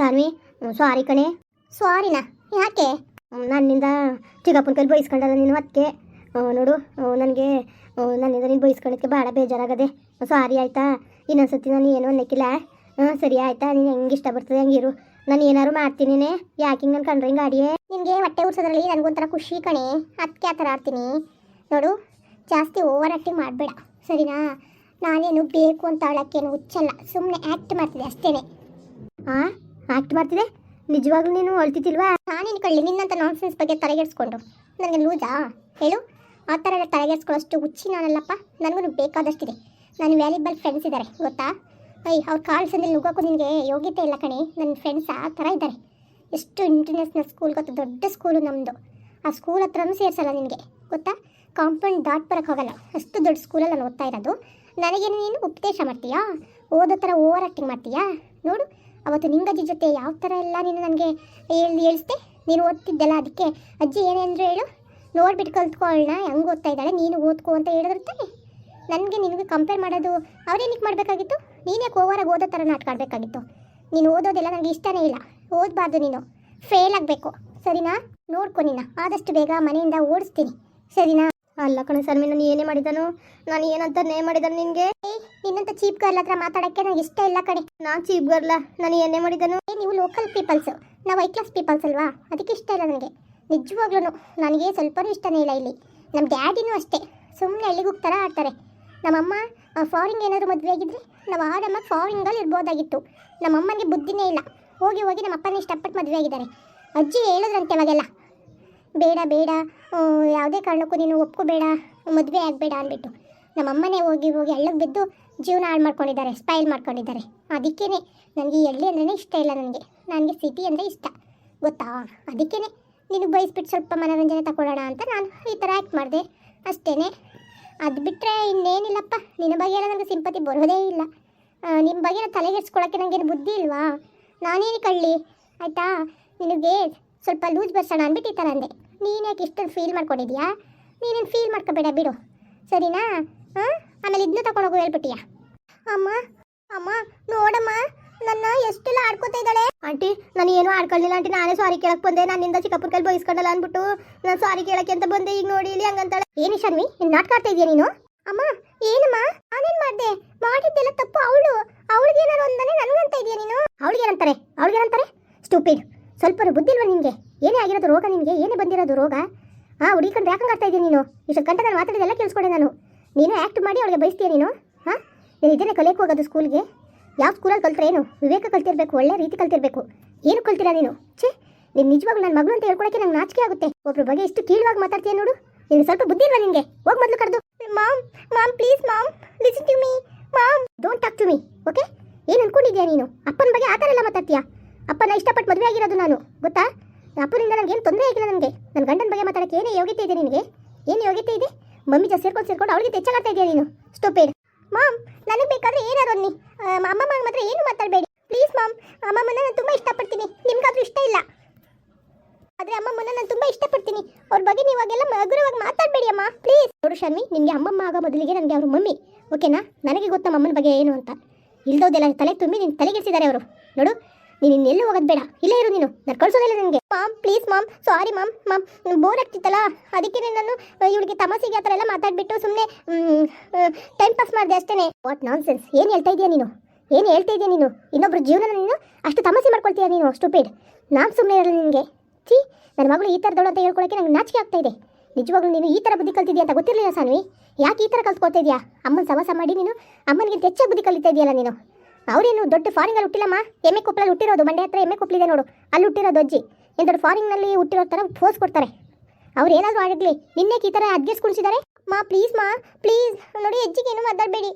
ಸಾನ್ವಿ ಸಾರಿ ಕಣೆ. ಸಾರಿನಾ ಯಾಕೆ? ನನ್ನಿಂದ ಚಿಕ್ಕಪ್ಪನ ಕೈಲಿ ಬೈಸ್ಕೊಂಡಲ್ಲ ನೀನು ಅದಕ್ಕೆ ನೋಡು ನನಗೆ ನನ್ನಿಂದ ನೀನು ಬೈಸ್ಕೊಂಡಿದ್ದೆ ಭಾಳ ಬೇಜಾರಾಗದೆ. ಸಾರಿ ಆಯಿತಾ? ಇನ್ನೊಂದ್ಸತಿ ನಾನು ಏನು ಅನ್ನಕ್ಕಿಲ್ಲ. ಹಾಂ ಸರಿ ಆಯಿತಾ? ನೀನು ಹೆಂಗೆ ಇಷ್ಟ ಬರ್ತದೆ ಹಂಗಿರು ನಾನು ಏನಾದ್ರು ಮಾಡ್ತೀನಿ ಯಾಕೆ ಹಿಂಗೆ ನಾನು ಕಂಡ್ರೆ ಹಿಂಗೆ ಆಡಿಯೇ? ನಿನಗೆ ಹೊಟ್ಟೆ ಉರ್ಸೋದ್ರಲ್ಲಿ ನನಗೊಂಥರ ಖುಷಿ ಕಣೆ. ಅದಕ್ಕೆ ಆ ಥರ ಆಡ್ತೀನಿ. ನೋಡು ಜಾಸ್ತಿ ಓವರ್ ಆ್ಯಕ್ಟಿಂಗ್ ಮಾಡಬೇಡ. ಸರಿನಾ? ನಾನೇನು ಬೇಕು ಅಂತ ಅವಳಕ್ಕೇನು ಹುಚ್ಚಲ್ಲ. ಸುಮ್ಮನೆ ಆ್ಯಕ್ಟ್ ಮಾಡ್ತಿದ್ದೆ ಅಷ್ಟೇನೆ. ಹಾಂ ಆ್ಯಕ್ಟ್ ಮಾಡ್ತಿದೆ? ನಿಜವಾಗ್ಲೂ ನೀನು ಅಳ್ತಿದ್ದಿಲ್ವಾ? ನಾನೇನು ಕಳ್ಳಿ ನಿನ್ನಂತ ನಾನ್ಸೆನ್ಸ್ ಬಗ್ಗೆ ತಲೆಗೆಡ್ಸ್ಕೊಂಡು. ನನಗೆ ಲೂಜಾ? ಹೇಳು. ಆ ಥರ ಎಲ್ಲ ತಲೆಗೆಡ್ಸ್ಕೊಳ್ಳೋಷ್ಟು ಹುಚ್ಚಿ ನಾನಲ್ಲಪ್ಪ. ನನಗೂ ಬೇಕಾದಷ್ಟಿದೆ. ನನ್ನ ವ್ಯಾಲ್ಯೂಬಲ್ ಫ್ರೆಂಡ್ಸ್ ಇದ್ದಾರೆ ಗೊತ್ತಾ? ಐ, ಅವ್ರ ಕಾಲ್ಸ್ ಸಂದಲ್ಲಿ ನುಗ್ಗೋಕ್ಕೂ ನಿನಗೆ ಯೋಗ್ಯತೆ ಇಲ್ಲ ಕಣೆ. ನನ್ನ ಫ್ರೆಂಡ್ಸ್ ಆ ಥರ ಇದ್ದಾರೆ ಎಷ್ಟು ಇಂಟರ್ನ್ಯಾಷನಲ್ ಸ್ಕೂಲ್ ಗೊತ್ತಾ, ದೊಡ್ಡ ಸ್ಕೂಲು ನಮ್ಮದು ಆ ಸ್ಕೂಲ್ ಹತ್ರನೂ ಸೇರಿಸಲ್ಲ ನಿನಗೆ, ಗೊತ್ತಾ? ಕಾಂಪೌಂಡ್ ದಾಟ್ ಬರೋಕ್ಕೆ ಅಷ್ಟು ದೊಡ್ಡ ಸ್ಕೂಲಲ್ಲಿ ನಾನು ಓದ್ತಾ ಇರೋದು. ನನಗೇನು ನೀನು ಉಪದೇಶ ಮಾಡ್ತೀಯಾ? ಓದೋ ಥರ ಓವರ್ ಆ್ಯಕ್ಟಿಂಗ್ ಮಾಡ್ತೀಯಾ? ನೋಡು. ಅವತ್ತು ನಿಂಗಜ್ಜಿ ಜೊತೆ ಯಾವ ಥರ ಎಲ್ಲ ನೀನು ನನಗೆ ಹೇಳಿ ಹೇಳಿಸ್ದೆ? ನೀನು ಓದ್ತಿದ್ದಲ್ಲ ಅದಕ್ಕೆ, ಅಜ್ಜಿ ಏನೇಂದ್ರೆ ಹೇಳು. ನೋಡ್ಬಿಟ್ಟು ಕಲ್ತ್ಕೊಳ್ಳೋಣ ಹೆಂಗೆ ಓದ್ತಾ ಇದ್ದಾಳೆ, ನೀನು ಓದ್ಕೋ ಅಂತ ಹೇಳಿದ್ರೆ ನನಗೆ ನಿನಗೆ ಕಂಪೇರ್ ಮಾಡೋದು ಅವ್ರೇನಕ್ಕೆ ಮಾಡಬೇಕಾಗಿತ್ತು? ನೀನೇ ಓವರಾಗಿ ಓದೋ ಥರ ನಾಟಕ ಆಡಬೇಕಾಗಿತ್ತು? ನೀನು ಓದೋದೆಲ್ಲ ನನಗೆ ಇಷ್ಟನೇ ಇಲ್ಲ. ಓದಬಾರ್ದು ನೀನು. ಫೇಲ್ ಆಗಬೇಕು. ಸರಿನಾ? ನೋಡ್ಕೊ ನಿನ್ನ ಆದಷ್ಟು ಬೇಗ ಮನೆಯಿಂದ ಓಡಿಸ್ತೀನಿ. ಸರಿನಾ? ಅಲ್ಲ ಕಣ ಸರ್ಮಿ ನಾನು ಏನೇ ಮಾಡಿದನು? ನಾನು ಏನಂತ ನೇ ಮಾಡಿದನು ನಿನಗೆ? ನಿನ್ನಂತ ಚೀಪ್ ಗರ್ಲ್ ಹತ್ರ ಮಾತಾಡಕ್ಕೆ ನನಗೆ ಇಷ್ಟ ಇಲ್ಲ ಕಣೆ. ನಾನು ಚೀಪ್ ಗರ್ಲ ನಾನು ಏನೇ ಮಾಡಿದನು? ನೀವು ಲೋಕಲ್ ಪೀಪಲ್ಸು ನಾವು ಐ ಕ್ಲಾಸ್ ಪೀಪಲ್ಸ್ ಅಲ್ವಾ? ಅದಕ್ಕೆ ಇಷ್ಟ ಇಲ್ಲ ನನಗೆ. ನಿಜವಾಗ್ಲೂ ನನಗೆ ಸ್ವಲ್ಪನೂ ಇಷ್ಟನೇ ಇಲ್ಲ ಇಲ್ಲಿ. ನಮ್ಮ ಡ್ಯಾಡಿನೂ ಅಷ್ಟೇ. ಸುಮ್ಮನೆ ಹಳ್ಳಿಗೆ ಹೋಗ್ತಾರ ಆಡ್ತಾರೆ. ನಮ್ಮಮ್ಮ ಫಾರಿನ್ಗೆ ಏನಾದರೂ ಮದುವೆ ಆಗಿದ್ರೆ ನಾವು ಆಡಮ್ಮ ಫಾರಿನ್ಗಳು ಇರ್ಬೋದಾಗಿತ್ತು. ನಮ್ಮಮ್ಮನಿಗೆ ಬುದ್ಧಿನೇ ಇಲ್ಲ. ಹೋಗಿ ಹೋಗಿ ನಮ್ಮ ಅಪ್ಪನ ಇಷ್ಟಪಟ್ಟು ಮದುವೆ ಆಗಿದ್ದಾರೆ. ಅಜ್ಜಿ ಹೇಳಿದ್ರಂತೆ ಅವಾಗೆಲ್ಲ ಬೇಡ ಬೇಡ. ಯಾವುದೇ ಕಾರಣಕ್ಕೂ ನೀನು ಒಪ್ಕೋಬೇಡ, ಮದುವೆ ಆಗಬೇಡ ಅಂದ್ಬಿಟ್ಟು. ನಮ್ಮಮ್ಮನೇ ಹೋಗಿ ಹೋಗಿ ಹಳ್ಳಕ್ಕೆ ಬಿದ್ದು ಜೀವನ ಹಾಳು ಮಾಡ್ಕೊಂಡಿದ್ದಾರೆ ಸ್ಪೈಲ್ ಮಾಡ್ಕೊಂಡಿದ್ದಾರೆ. ಅದಕ್ಕೇ ನನಗೆ ಎಳ್ಳಿ ಅಂದ್ರೆ ಇಷ್ಟ ಇಲ್ಲ ನನಗೆ. ನನಗೆ ಸಿಟಿ ಅಂದರೆ ಇಷ್ಟ. ಗೊತ್ತಾ? ಅದಕ್ಕೇ ನಿನಗೆ ಬಯಸ್ಬಿಟ್ಟು ಸ್ವಲ್ಪ ಮನೋರಂಜನೆ ತಗೊಳ್ಳೋಣ ಅಂತ ನಾನು ಈ ಥರ ಆ್ಯಕ್ಟ್ ಮಾಡಿದೆ. ಅಷ್ಟೇ ಅದು ಬಿಟ್ಟರೆ ಇನ್ನೇನಿಲ್ಲಪ್ಪ. ನಿನ್ನ ಬಗ್ಗೆ ಎಲ್ಲ ನನಗೆ ಸಿಂಪತಿ ಬರೋದೇ ಇಲ್ಲ. ನಿಮ್ಮ ಬಗ್ಗೆ ತಲೆಗೆಡ್ಸ್ಕೊಳಕ್ಕೆ ನನಗೇನು ಬುದ್ಧಿ ಇಲ್ವಾ? ನಾನೇನು ಕಳ್ಳಿ? ಆಯಿತಾ? ನಿನಗೆ ಸ್ವಲ್ಪ ಲೂಸ್ ಬರ್ಸೋಣ ಅಂದ್ಬಿಟ್ಟು ಈ ಥರ ಅಂದೆ. ನೀನು ಯಾಕೆ ಇಷ್ಟೊಂದು ಫೀಲ್ ಮಾಡ್ಕೊಂಡಿದ್ಯಾ ನೀನೇನು ಫೀಲ್ ಮಾಡ್ಕೋಬೇಡ ಬಿಡು. ಸರಿನಾ? ಹಾಂ ಆಮೇಲೆ ಇದನ್ನೂ ತಗೊಂಡೋಗು ಹೇಳ್ಬಿಟ್ಟಿಯಾ? ಅಮ್ಮ ಅಮ್ಮ, ನೋಡಮ್ಮ, ನನ್ನ ಎಷ್ಟೆಲ್ಲ ಆಡ್ಕೋತಾ ಇದ್ದಾಳೆ. ಆಂಟಿ, ನಾನು ಏನೂ ಆಡ್ಕೊಳ್ಳಿಲ್ಲ ಆಂಟಿ, ನಾನೇ ಸಾರಿ ಕೇಳಕ್ಕೆ ಬಂದೆ. ನನ್ನಿಂದ ಚಿಕ್ಕಪ್ಪನ ಕೈಲಿ ಬಯಸ್ಕೊಂಡಲ್ಲ ಅಂದ್ಬಿಟ್ಟು ನಾನು ಸಾರಿ ಕೇಳಕ್ಕೆ ಅಂತ ಬಂದೆ. ಈಗ ನೋಡಿ ಇಲ್ಲಿ ಹಂಗಂತಾಳೆ. ಏನು ಶರ್ಮಿ ನೀನು ನಾಟಕ ಆಡ್ತಾ ಇದೆಯಾ ನೀನು? ಅಮ್ಮ, ಏನಮ್ಮ? ನಾನೇನು ಮಾಡಿದೆ? ಮಾಡಿದ್ದೆಲ್ಲ ತಪ್ಪು ಅವಳು. ಅವಳಿಗೆ ಏನಾರು ಅಂದಾನೆ ನನಗಂತ ಇದೆಯಾ ನೀನು? ಅವಳಿಗೆ ಏನಂತಾರೆ? ಅವಳಿಗೆ ಏನಂತಾರೆ? ಸ್ಟೂಪಿಡ್ ಸ್ವಲ್ಪ ಬುದ್ಧಿಲ್ವ ನಿನಗೆ? ಏನೇ ಆಗಿರೋದು ರೋಗ ನಿನಗೆ? ಏನೇ ಬಂದಿರೋದು ರೋಗ? ಹಾಂ ಹುಡುಗಿಕೊಂಡು ಯಾಕಂಗೆ ಆಗ್ತಾ ಇದ್ದೀನಿ ನೀನು? ಇಷ್ಟು ಗಂಟೆ ನಾನು ಮಾತಾಡೋದೆಲ್ಲ ಕೇಳಿಸ್ಕೊಂಡೆ ನಾನು. ನೀನು ಆ್ಯಕ್ಟ್ ಮಾಡಿ ಅವಳಿಗೆ ಬಯಸ್ತೀಯ ನೀನು? ಹಾಂ? ನೀನು ಇದನ್ನೇ ಕಲಿಯೋಕೆ ಹೋಗೋದು ಸ್ಕೂಲ್ಗೆ ಯಾವ ಸ್ಕೂಲಲ್ಲಿ ಕಲ್ತ್ರೆ ಏನು? ವಿವೇಕ ಕಲ್ತಿರಬೇಕು, ಒಳ್ಳೆ ರೀತಿ ಕಲ್ತಿರಬೇಕು. ಏನು ಕಲ್ತೀರಾ ನೀನು? ಛೇ, ನೀನು ನಿಜವಾಗ್ಲೂ ನನ್ನ ಮಗಳು ಅಂತ ಹೇಳ್ಕೊಳಕ್ಕೆ ನಂಗೆ ನಾಚಿಕೆ ಆಗುತ್ತೆ. ಒಬ್ರ ಬಗ್ಗೆ ಇಷ್ಟು ಕೀಳವಾಗಿ ಮಾತಾಡ್ತೀಯ ನೋಡು. ನಿನಗೆ ಸ್ವಲ್ಪ ಬುದ್ಧಿ ಇಲ್ವಾ ನಿನಗೆ? ಹೋಗಿ ಮೊದಲು ಕರೆದು. Mom mom please mom listen to me mom don't talk to me okay ಏನು ಅನ್ಕೊಂಡಿದ್ಯಾ ನೀನು? ಅಪ್ಪನ ಬಗ್ಗೆ ಆ ಥರ ಎಲ್ಲ ಮಾತಾಡ್ತೀಯಾ? ಅಪ್ಪನ ಇಷ್ಟಪಟ್ಟು ಮದುವೆ ಆಗಿರೋದು ನಾನು, ಗೊತ್ತಾ? ಅಪ್ಪನಿಂದ ನನಗೇನು ತೊಂದರೆ ಆಗಿಲ್ಲ ನನಗೆ. ನನ್ನ ಗಂಡನ ಬಗ್ಗೆ ಮಾತಾಡಕ್ಕೆ ಏನೇ ಯೋಗ್ಯತೆ ಇದೆ ನಿನಗೆ? ಏನು ಯೋಗ್ಯತೆ ಇದೆ? ಮಮ್ಮಿ ಜೊತೆ ಸೇರ್ಕೊಂಡು ಸೇರ್ಕೊಂಡು ಅವಳಿಗೆ ತೆಚ್ಚಾಗ್ತಾ ಇದೆಯಾ ನೀನು? ಸ್ಟೂಪಿಡ್ ಮಾಮ್ ನನಗೆ ಬೇಕಾದ್ರೆ ಏನಾರು ಅನ್ನಿ. ಅಮ್ಮ ಮಾತ್ರ ಏನು ಮಾತಾಡಬೇಡಿ. ಪ್ಲೀಸ್ ಮಾಮ್ ಅಮ್ಮಮ್ಮನ ನಾನು ತುಂಬ ಇಷ್ಟಪಡ್ತೀನಿ. ನಿಮ್ಗಾದ್ರೂ ಇಷ್ಟ ಇಲ್ಲ. ಆದರೆ ಅಮ್ಮಮ್ಮನ ನಾನು ತುಂಬ ಇಷ್ಟಪಡ್ತೀನಿ. ಅವ್ರ ಬಗ್ಗೆ ನೀವು ಹಾಗೆಲ್ಲ ಹಗುರವಾಗಿ ಮಾತಾಡಬೇಡಿ ಅಮ್ಮ. ಪ್ಲೀಸ್ ನೋಡು ಶರ್ಮಿ ನಿಮಗೆ ಅಮ್ಮಮ್ಮ ಆಗೋ ಮೊದಲಿಗೆ ನನಗೆ ಅವ್ರ ಮಮ್ಮಿ. ಓಕೆನಾ ನನಗೆ ಗೊತ್ತ ಅಮ್ಮನ ಬಗ್ಗೆ ಏನು ಅಂತ. ಇಲ್ದೋದೆಲ್ಲ ತಲೆ ತುಂಬಿ ನಿನ್ನ ತಲೆಗೆಡ್ಸಿದ್ದಾರೆ ಅವರು. ನೋಡು ನೀನು ಇನ್ನೆಲ್ಲೂ ಹೋಗೋದು ಬೇಡ. ಇಲ್ಲೇ ಇರು ನೀನು. ನಾನು ನನಗೆ. Mom please mom sorry mom mom. Bore ಆಗ್ತಿತ್ತಲ್ಲ? ಅದಕ್ಕೆ ನಾನು ಇವಳಿಗೆ ತಮಾಸೆಗೆ ಆ ಥರ ಎಲ್ಲ ಮಾತಾಡಿಬಿಟ್ಟು ಸುಮ್ಮನೆ ಟೈಮ್ ಪಾಸ್ ಮಾಡಿದೆ ಅಷ್ಟೇ ವಾಟ್ ನಾನ್ ಸೆನ್ಸ್ ಏನು ಹೇಳ್ತಾ ಇದೀಯ ನೀನು? ಏನು ಹೇಳ್ತಾ ಇದೀಯ ನೀನು? ಇನ್ನೊಬ್ರು ಜೀವನ ನೀನು ಅಷ್ಟು ತಮಾಸೆ ಮಾಡ್ಕೊಳ್ತೀಯ ನೀನು? ಸ್ಟೂಪಿಡ್ ನಾನು ಸುಮ್ಮನೆ ಇರಲ್ಲ ನಿನಗೆ. ಛೀ, ನನ್ನ ಮಗಳು ಈ ಥರದವಳು ಅಂತ ಹೇಳ್ಕೊಳಕ್ಕೆ ನಂಗೆ ನಾಚಿಕೆ ಆಗ್ತಾ ಇದೆ. ನಿಜವಾಗ್ಲೂ ನೀನು ಈ ಥರ ಬುದ್ಧಿ ಕಲ್ತಿದ್ಯಾ ಅಂತ ಗೊತ್ತಿರಲಿಲ್ಲ ಸಾನ್ವಿ? ಯಾಕೆ ಈ ಥರ ಕಲ್ತ್ಕೊಳ್ತಾ ಇದೆಯಾ? ಅಮ್ಮನ ಸವಾಸ ಮಾಡಿ ನೀನು ಅಮ್ಮನಿಗೆ ಹೆಚ್ಚಾಗಿ ಬುದ್ಧಿ ಕಲಿತಾ ಇದೆಯಲ್ಲ ನೀನು? ಅವರೇನು ದೊಡ್ಡ ಫಾರಿನಲ್ಲಿ ಹುಟ್ಟಿಲ್ಲಮ್ಮ? ಎಮ್ಮೆ ಕೊಪ್ಪಲಲ್ಲಿ ಹುಟ್ಟಿರೋದು ಮಂಡ್ಯ ಹತ್ರ ಎಮ್ಮೆ ಕೊಪ್ಪಲಿದೆ ನೋಡು. ಅಲ್ಲಿ ಹುಟ್ಟಿರೋದು ಅಜ್ಜಿ. ಏನು ದೊಡ್ಡ ಫಾರಿನ್ನಲ್ಲಿ ಹುಟ್ಟಿರೋ ಥರ ಫೋಸ್ ಕೊಡ್ತಾರೆ. ಅವ್ರು ಏನಾದರೂ ಆಗಲಿ, ನಿನ್ನೆ ಈ ಥರ ಅಡ್ಗೆಸ್ಕೊಳ್ಸಿದ್ದಾರೆ ಮಾ ಪ್ಲೀಸ್ ಮಾ ಪ್ಲೀಸ್ ನೋಡಿ, ಅಜ್ಜಿಗೆ ಏನು ಮಾತಾಡಬೇಡಿ.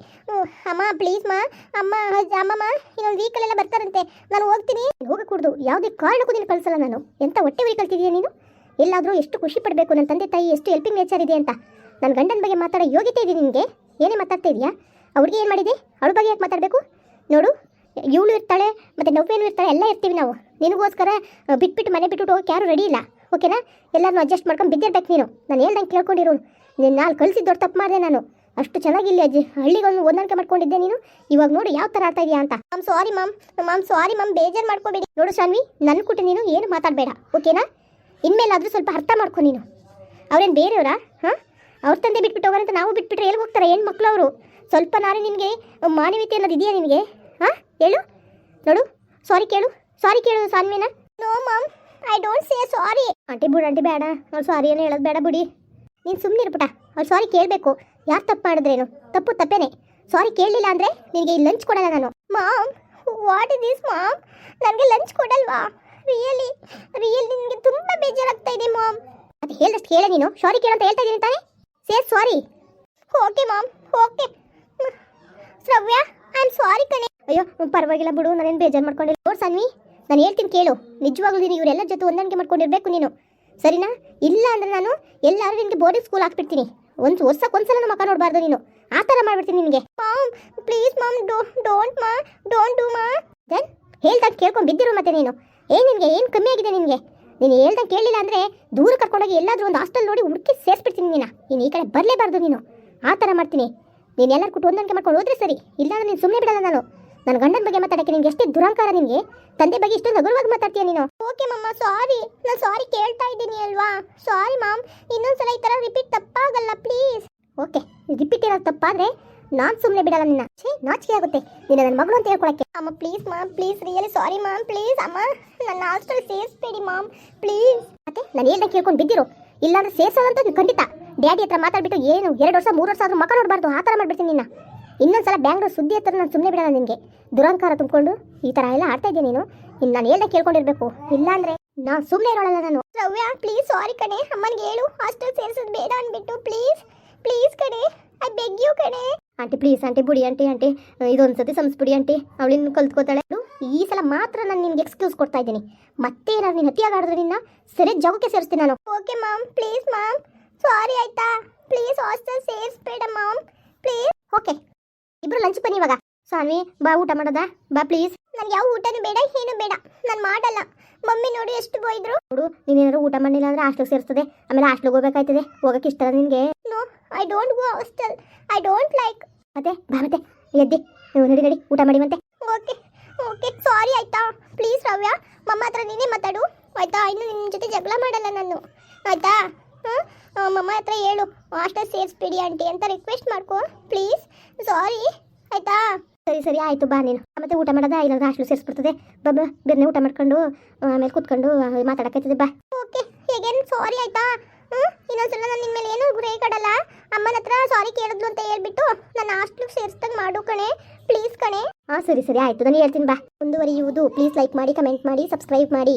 ಅಮ್ಮ ಪ್ಲೀಸ್ ಮಾ. ಅಮ್ಮ ಅಮ್ಮಮ್ಮ, ಇನ್ನೊಂದು ವೀಕಲ್ಲೆಲ್ಲ ಬರ್ತಾರಂತೆ. ನಾನು ಹೋಗ್ತೀನಿ. ಹೋಗಕೂಡ್ದು ಯಾವುದೇ ಕಾರಣಕ್ಕೂ ನೀನು ಕಳಿಸಲ್ಲ ನಾನು. ಎಂಥ ಹೊಟ್ಟೆ ಉರಿ ನೀನು? ಎಲ್ಲಾದರೂ ಎಷ್ಟು ಖುಷಿ ಪಡಬೇಕು ನನ್ನ ತಂದೆ ತಾಯಿ, ಎಷ್ಟು ಹೆಲ್ಪಿಂಗ್ ನೇಚರ್ ಇದೆ ಅಂತ. ನನ್ನ ಗಂಡನ ಬಗ್ಗೆ ಮಾತಾಡೋ ಯೋಗ್ಯತೆ ಇದೆ ನಿನಗೆ? ಏನೇ ಮಾತಾಡ್ತಾ ಇದೆಯಾ? ಅವ್ರಿಗೆ ಏನು ಮಾಡಿದೆ? ಅವ್ರ ಬಗ್ಗೆ ಯಾಕೆ ಮಾತಾಡಬೇಕು? ನೋಡು ಇವಳು ಇರ್ತಾಳೆ ಮತ್ತು ನವ್ವೇನು ಇರ್ತಾಳೆ ಎಲ್ಲ ಇರ್ತೀವಿ ನಾವು. ನಿನಗೋಸ್ಕರ ಬಿಟ್ಬಿಟ್ಟು ಮನೆ ಬಿಟ್ಬಿಟ್ಟು ಹೋಗೋಕೆ ಯಾರು ರೆಡಿ ಇಲ್ಲ. ಓಕೆನಾ ಎಲ್ಲರನ್ನೂ ಅಡ್ಜಸ್ಟ್ ಮಾಡ್ಕೊಂಡು ಬಿದ್ದಿರ್ಬೇಕು ನೀನು. ನಾನು ಹೇಳ್ದಂಗೆ ಕೇಳ್ಕೊಂಡಿರು ನೀನು ನಾಳೆ ಕಳಿಸಿ ದೊಡ್ಡ ತಪ್ಪು ಮಾಡಿದೆ ನಾನು. ಅಷ್ಟು ಚೆನ್ನಾಗಿ ಇಲ್ಲಿ ಅಜ್ಜಿ ಹಳ್ಳಿಗೊಂದು ಹೊಂದಾಣಿಕೆ ಮಾಡ್ಕೊಂಡಿದ್ದೆ ನೀನು. ಇವಾಗ ನೋಡು ಯಾವ ಥರ ಆಡ್ತಾ ಇದೆಯಾ ಅಂತ. Ma'am sorry ma'am ma'am sorry ma'am ಬೇಜಾರು ಮಾಡ್ಕೊಬೇಡಿ. ನೋಡು ಶಾನ್ವಿ ನನ್ನ ಕೂಟ ನೀನು ಏನು ಮಾತಾಡಬೇಡ. ಓಕೆನಾ ಇನ್ಮೇಲಾದರೂ ಸ್ವಲ್ಪ ಅರ್ಥ ಮಾಡ್ಕೊ ನೀನು. ಅವ್ರೇನು ಬೇರೆಯವರಾ? ಹಾಂ? ಅವ್ರ ತಂದೆ ಬಿಟ್ಬಿಟ್ಟು ಹೋಗೋರಂತ ನಾವು ಬಿಟ್ಬಿಟ್ರೆ ಎಲ್ಲಿ ಹೋಗ್ತಾರೆ? ಹೆಣ್ಮಕ್ಳು ಮಕ್ಕಳು ಅವರು. ಸ್ವಲ್ಪ ನಾನು ನಿನಗೆ ಮಾನವೀಯತೆ ಅನ್ನೋದು ಇದೆಯಾ ನಿನಗೆ? ಹಾಂ ಹೇಳು. ನೋಡು. ಸಾರಿ ಕೇಳು. ಸಾರಿ ಕೇಳು ಸಾನ್ವಿನ. No I don't say sorry aunty ಬಿಡು ಆಂಟಿ ಬೇಡ. ಅವ್ಳು ಸಾರಿ ಏನೋ ಹೇಳೋದು ಬೇಡ ಬಿಡಿ. ನೀನು ಸುಮ್ಮನೆ ಇರ್ಬಿಟ ಅವ್ಳು ಸಾರಿ ಕೇಳಬೇಕು. ಯಾರು ತಪ್ಪು ಮಾಡಿದ್ರೇನು? ತಪ್ಪು ತಪ್ಪೇನೆ. ಸಾರಿ ಕೇಳಲಿಲ್ಲ ಅಂದರೆ ನಿನಗೆ ಈ ಲಂಚ್ ಕೊಡಲ್ಲ ನಾನು. Mom what is this mom ನನಗೆ ಲಂಚ್ ಕೊಡಲ್ವಾ? ರಿಯಲಿ ರಿಯಲ್ ನಿನಗೆ ತುಂಬ ಬೇಜಾರಾಗ್ತಾ ಇದೆ ಮಾಮ್ ಅದು ಹೇಳಿದಷ್ಟು ಕೇಳ ನೀನು. ಸಾರಿ ಕೇಳಂತ ಹೇಳ್ತಾ ಇದ್ದೀನಿ ತಾನೇ? Say sorry okay mom okay Shravya I am sorry ಕಣೆ. ಅಯ್ಯೋ ಪರವಾಗಿಲ್ಲ ಬಿಡು ನಾನೇನು ಬೇಜಾರು ಮಾಡ್ಕೊಂಡಿಲ್ಲ. ನೋಡು ಸನ್ವಿ ನಾನು ಹೇಳ್ತೀನಿ ಕೇಳು. ನಿಜವಾಗ್ಲೂ ನೀನು ಇವರೆಲ್ಲ ಜೊತೆ ಹೊಂದಾಣಿಕೆ ಮಾಡ್ಕೊಂಡಿರ್ಬೇಕು ನೀನು. ಸರಿನಾ? ಇಲ್ಲ ಅಂದ್ರೆ ನಾನು ಎಲ್ಲರೂ ನಿನಗೆ ಬೋರ್ಡಿಂಗ್ ಸ್ಕೂಲ್ ಹಾಕ್ಬಿಡ್ತೀನಿ. ಒಂದು ವರ್ಷಕ್ಕೆ ಒಂದ್ಸಲ ಮಕ್ಕ ನೋಡಬಾರ್ದು ನೀನು. ಆ ಥರ ಮಾಡ್ಬಿಡ್ತೀನಿ ನಿನಗೆ. Mom please mom don't ma don't do ma then ಹೇಳ್ದಂಗೆ ಕೇಳ್ಕೊಂಡು ಬಿದ್ದಿರು ಮತ್ತೆ ನೀನು. ಏನು ನಿನಗೆ ಏನು ಕಮ್ಮಿ ಆಗಿದೆ ನಿನಗೆ? ನೀನು ಹೇಳ್ದಂಗೆ ಕೇಳಲಿಲ್ಲ ಅಂದರೆ ದೂರ ಕರ್ಕೊಂಡೋಗಿ ಎಲ್ಲಾದರೂ ಒಂದು ಹಾಸ್ಟೆಲ್ ನೋಡಿ ಹುಡುಕಿ ಸೇರಿಸ್ಬಿಡ್ತೀನಿ ನೀನು. ನೀನು ಈ ಕಡೆ ಬರಲೇಬಾರ್ದು ನೀನು. ಆ ಥರ ಮಾಡ್ತೀನಿ. ನೀನು ಎಲ್ಲರೂ ಕೊಟ್ಟು ಹೊಂದಾಣಿಕೆ ಮಾಡ್ಕೊಂಡು ಹೋದ್ರೆ ಸರಿ ಇಲ್ಲಾಂದ್ರೆ ನೀನು ಸುಮ್ಮನೆ ಬಿಡಲ್ಲ ನಾನು. ನನ್ನ ಗಂಡನ ಬಗ್ಗೆ ಮಾತಾಡಕ್ಕೆ ನಿನ್ಗೆ ಎಷ್ಟೇ ದುರಂಕಾರ ನಿಮಗೆ ತಂದೆ ಬಗ್ಗೆ ಇಷ್ಟೊಂದು ಹಗುರವಾಗಿ ಮಾತಾಡ್ತೀಯ ನೀನು? ಓಕೆ ಮಮ್ಮ ಸಾರಿ ನಾನು ಸಾರಿ ಕೇಳ್ತಾ ಇದ್ದೀನಿ ಅಲ್ವಾ? ಸಾರಿ ಮಾಮ್ ಇನ್ನೊಂದ್ಸಲ ಈ ಥರ ರಿಪೀಟ್ ತಪ್ಪಾಗಲ್ಲ ಪ್ಲೀಸ್ ಓಕೆ ರಿಪೀಟ್ ಇರೋದು ತಪ್ಪಾದ್ರೆ ನಾನು ಸುಮ್ಮನೆ ಬಿಡಲ್ಲ ನಿನ್ನ. ಛೇ ನಾಚಿಕೆ ಆಗುತ್ತೆ. ನೀನು ನನ್ನ ಮಗಳು ಅಂತ ಹೇಳ್ಕೊಳಕ್ಕೆ. ಅಮ್ಮ please mom please really sorry mom please ಅಮ್ಮ ನನ್ನ ಹಾಸ್ಟೆಲ್ ಸೇರಿಸ್ಬೇಡಿ ಮಾಮ್ ಪ್ಲೀಸ್ ಮತ್ತೆ ನಾನು ಹೇಳ್ದಂಗೆ ಕೇಳ್ಕೊಂಡು ಬಿದ್ದಿರು. ಇಲ್ಲಾಂದ್ರೆ ಸೇರ್ಸೋದಂತ ಖಂಡಿತ. ಡ್ಯಾಡಿ ಹತ್ರ ಮಾತಾಡ್ಬಿಟ್ಟು ಏನು, ಎರಡು ವರ್ಷ, ಮೂರು ವರ್ಷ ಆದರೂ ಮಕ್ಕ ನೋಡಬಾರ್ದು, ಆ ಥರ ಮಾಡ್ಬಿಡ್ತೀನಿ ನಿನ್ನ. ಇನ್ನೊಂದ್ಸಲ ಬ್ಯಾಂಗ್ಳೂರ್ ಸುದ್ದಿ ಹತ್ರ ನಾನು ಸುಮ್ಮನೆ ಬಿಡಲ್ಲ ನಿನಗೆ. ದುರಂಕಾರ ತುಂಬಿಕೊಂಡು ಈ ಥರ ಎಲ್ಲ ಆಡ್ತಾ ಇದ್ದೀನಿ ನೀನು? ಇನ್ನು ನಾನು ಹೇಳ್ದೆ ಕೇಳ್ಕೊಂಡಿರ್ಬೇಕು. ಇಲ್ಲಾಂದ್ರೆ ನಾನು ಸುಮ್ಮನೆ ಇರೋಳಲ್ಲ ನಾನು. ರವ್ಯ ಪ್ಲೀಸ್ ಸಾರಿ ಕಣೆ. ಅಮ್ಮನಿಗೆ ಹೇಳು ಹಾಸ್ಟೆಲ್ ಸೇರಿಸೋದು ಬೇಡ ಅಂದ್ಬಿಟ್ಟು ಪ್ಲೀಸ್ ಪ್ಲೀಸ್ ಕಣೆ. ಐ ಬೆಗ್ ಯು ಕಣೆ. ಆಂಟಿ ಪ್ಲೀಸ್ ಆಂಟಿ ಬುಡಿ ಆಂಟಿ ಆಂಟಿ ಇದೊಂದು ಸತಿ ಸಂಸ್ಬಿಡಿ ಆಂಟಿ ಅವಳಿನ್ನು ಕಲ್ತ್ಕೋತಾಳೆ. ಈ ಸಲ ಮಾತ್ರ ನಾನು ನಿನ್ಗೆ ಎಕ್ಸ್ಕ್ಯೂಸ್ ಕೊಡ್ತಾ ಇದ್ದೀನಿ. ಮತ್ತೆ ನೀನು ಹತ್ತಿಯಾಗಿ ಆಡಿದ್ರೆ ನಿನ್ನ ಸರಿ ಜಾಗಕ್ಕೆ ಸೇರಿಸ್ತೀನಿ ನಾನು. Okay ma'am please mom sorry ಆಯ್ತಾ? ಪ್ಲೀಸ್ ಹಾಸ್ಟೆಲ್ ಸೇರಿಸ್ಬೇಡ ಮಾಮ್ ಪ್ಲೀಸ್ ಓಕೆ ಇಬ್ರು ಲಂಚ್ ಬನ್ನಿ ಇವಾಗ. ಸ್ವಾಮಿ ಬಾ ಊಟ ಮಾಡೋದಾ? ಬಾ ಪ್ಲೀಸ್ ನನಗೆ ಯಾವ ಊಟನೂ ಬೇಡ ಏನು ಬೇಡ. ನಾನು ಮಾಡಲ್ಲ. ಮಮ್ಮಿ ನೋಡಿ ಎಷ್ಟು ಬೋಯಿದ್ರು. ನೋಡು ನೀನೇನಾದ್ರು ಊಟ ಮಾಡಿಲ್ಲ ಅಂದ್ರೆ ಹಾಸ್ಟೆಲ್ ಸೇರಿಸ್ತದೆ. ಆಮೇಲೆ ಹಾಸ್ಟೆಲ್ಗೆ ಹೋಗ್ಬೇಕಾಯ್ತದೆ. ಹೋಗಕ್ಕೆ ಇಷ್ಟ ನಿನಗೆ? No I don't go hostel I don't like ಮತ್ತೆ ಬಾ ಮತ್ತೆ. ಎದ್ದಿ. ನೀವು ನಡಿ ನಡಿ. ಊಟ ಮಾಡಿ ಮತ್ತೆ. ಓಕೆ ಓಕೆ ಸಾರಿ ಆಯ್ತಾ? ಪ್ಲೀಸ್ ರವ್ಯ. ಮಮ್ಮ ಹತ್ರ ನೀನೇ ಮಾತಾಡು. ಆಯ್ತಾ? ಇನ್ನು ನಿನ್ನ ಜೊತೆ ಜಗಳ ಮಾಡಲ್ಲ ನಾನು. ಆಯ್ತಾ? ಮಮ್ಮ ಹತ್ರ ಹೇಳು. ಹಾಸ್ಟೆಲ್ ಸೇರಿಸ್ಬೇಡಿ ಆಂಟಿ ಅಂತ ರಿಕ್ವೆಸ್ಟ್ ಮಾಡ್ಕೋ ಪ್ಲೀಸ್ ಸಾರಿ ಆಯ್ತಾ? ಸರಿ ಸರಿ, ಆಯಿತು, ಬಾ ನೀನು. ಮತ್ತೆ ಊಟ ಮಾಡೋದ? ಇಲ್ಲಾಂದ್ರೆ ಹಾಸ್ಟೆಲ್ ಸೇರಿಸ್ಬಿಡ್ತದೆ. ಬಾ ಬಾ ಬೇರೆ ಊಟ ಮಾಡ್ಕೊಂಡು ಆಮೇಲೆ ಕೂತ್ಕೊಂಡು ಮಾತಾಡಕೈತದೆ ಬಾ. ಓಕೆ, ಹೇಗೇನು? ಸಾರಿ ಆಯ್ತಾ? ಹ್ಞೂ ಇನ್ನೊಂದ್ಸಲ ನಾನು ನಿಮ್ಮ ಮೇಲೆ ಗುರಿ ಕಡಲ್ಲ. ಅಮ್ಮನ ಹತ್ರ ಸಾರಿ ಕೇಳಿದ್ಲು ಅಂತ ಹೇಳ್ಬಿಟ್ಟು ನನ್ನ ಹಾಸ್ಟ್ಲಿಗೆ ಸೇರಿಸ್ದಂಗೆ ಮಾಡು ಕಣೆ. ಪ್ಲೀಸ್ ಕಣೆ. ಹಾಂ ಸರಿ ಸರಿ, ಆಯಿತು. ನಾನು ಹೇಳ್ತೀನಿ, ಬಾ. ಮುಂದುವರಿಯುವುದು. ಪ್ಲೀಸ್ ಲೈಕ್ ಮಾಡಿ ಕಮೆಂಟ್ ಮಾಡಿ ಸಬ್ಸ್ಕ್ರೈಬ್ ಮಾಡಿ.